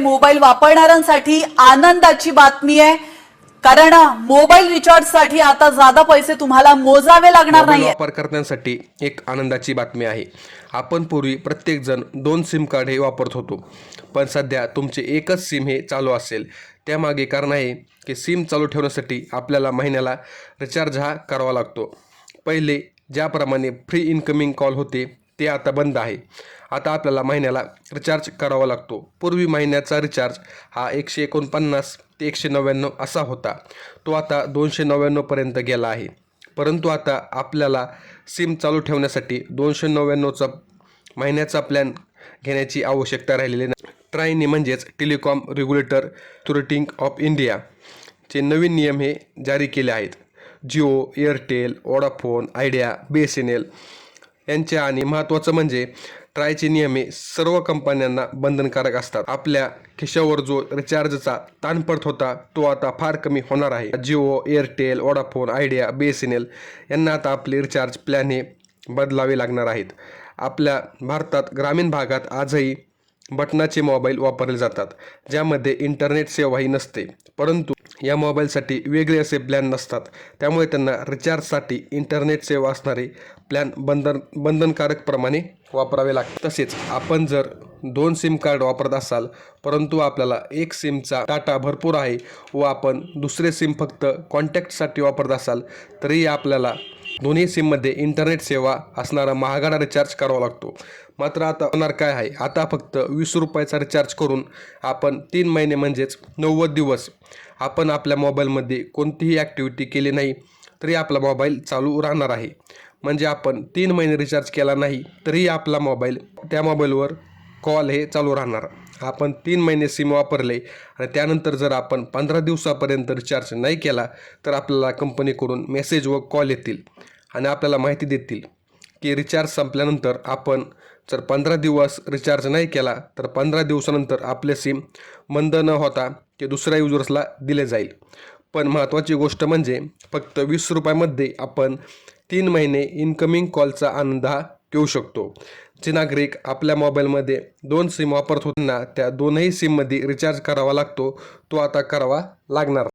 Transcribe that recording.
Mobile वापरणाऱ्यांसाठी आनंदाची बातमी आहे. कारण मोबाईल रिचार्जसाठी आता जादा पैसे तुम्हाला मोजावे लागणार नाहीये. वापरकर्त्यांसाठी एक आनंदाची बातमी आहे. आपण पूर्वी प्रत्येकजण दोन सिम कार्ड हे वापरत होतो. पण सध्या तुमचे एकच सिम हे चालू असेल. त्यामागे कारण आहे की सिम चालू ठेवण्यासाठी आपल्याला महिन्याला रिचार्ज हा करावा लागतो. पहिले ज्याप्रमाणे फ्री इन्कमिंग कॉल होते ते आता बंद आहे. आता आपल्याला महिन्याला रिचार्ज करावा लागतो. पूर्वी महिन्याचा रिचार्ज हा एकशे एकोणपन्नास ते एकशे नव्याण्णव असा होता. तो आता दोनशे नव्याण्णवपर्यंत गेला आहे. परंतु आता आपल्याला सिम चालू ठेवण्यासाठी दोनशे नव्याण्णवचा महिन्याचा प्लॅन घेण्याची आवश्यकता राहिलेली नाही. ट्रायनी म्हणजेच टेलिकॉम रेग्युलेटर थ्रुटिंग ऑफ इंडिया चे नवीन नियम हे जारी केले आहेत. Jio Airtel Vodafone Idea B S N L यांचे आणि महत्त्वाचं म्हणजे ट्रायचे नियम हे सर्व कंपन्यांना बंधनकारक असतात. आपल्या खिशावर जो रिचार्जचा ताण पडत होता तो आता फार कमी होणार आहे. Jio Airtel Vodafone Idea B S N L यांना आता आपले रिचार्ज प्लॅन हे बदलावे लागणार आहेत. आपल्या भारतात ग्रामीण भागात आजही बटनाचे मोबाईल वापरले जातात ज्यामध्ये इंटरनेट सेवाही नसते. परंतु या मोबाईलसाठी वेगळे असे प्लॅन नसतात. त्यामुळे त्यांना रिचार्जसाठी इंटरनेट सेवा असणारे प्लॅन बंधन बंधनकारकप्रमाणे वापरावे लागते तसेच आपण जर दोन सिम कार्ड वापरत असाल परंतु आपल्याला एक सिमचा डाटा भरपूर आहे व आपण दुसरे सिम फक्त कॉन्टॅक्टसाठी वापरत असाल तरी आपल्याला दोन्ही सिममध्ये इंटरनेट सेवा असणारा महागडा रिचार्ज करावा लागतो. मात्र आता होणार काय आहे? आता फक्त वीस रुपयाचा रिचार्ज करून आपण तीन महिने म्हणजेच नव्वद दिवस आपण आपल्या मोबाईलमध्ये कोणतीही ॲक्टिव्हिटी केली नाही तरी आपला मोबाईल चालू राहणार आहे. म्हणजे आपण तीन महिने रिचार्ज केला नाही तरी आपला मोबाईल त्या मोबाईलवर कॉल हे चालू राहणार. आपण तीन महिने सिम वापरले आणि त्यानंतर जर आपण पंधरा दिवसापर्यंत रिचार्ज नाही केला तर आपल्याला कंपनीकडून मेसेज व कॉल येतील आणि आपल्याला माहिती देतील की रिचार्ज संपल्यानंतर आपण जर पंधरा दिवस रिचार्ज नाही केला तर पंधरा दिवसानंतर आपले सिम मंद न होता ते दुसऱ्या युजर्सला दिले जाईल. पण महत्त्वाची गोष्ट म्हणजे फक्त वीस रुपयामध्ये आपण तीन महिने इन्कमिंग कॉलचा आनंद हा घेऊ शकतो. जे नागरिक आपल्या मोबाईलमध्ये दोन सिम वापरत होताना त्या दोनही सिममध्ये रिचार्ज करावा लागतो. तो आता करावा लागणार.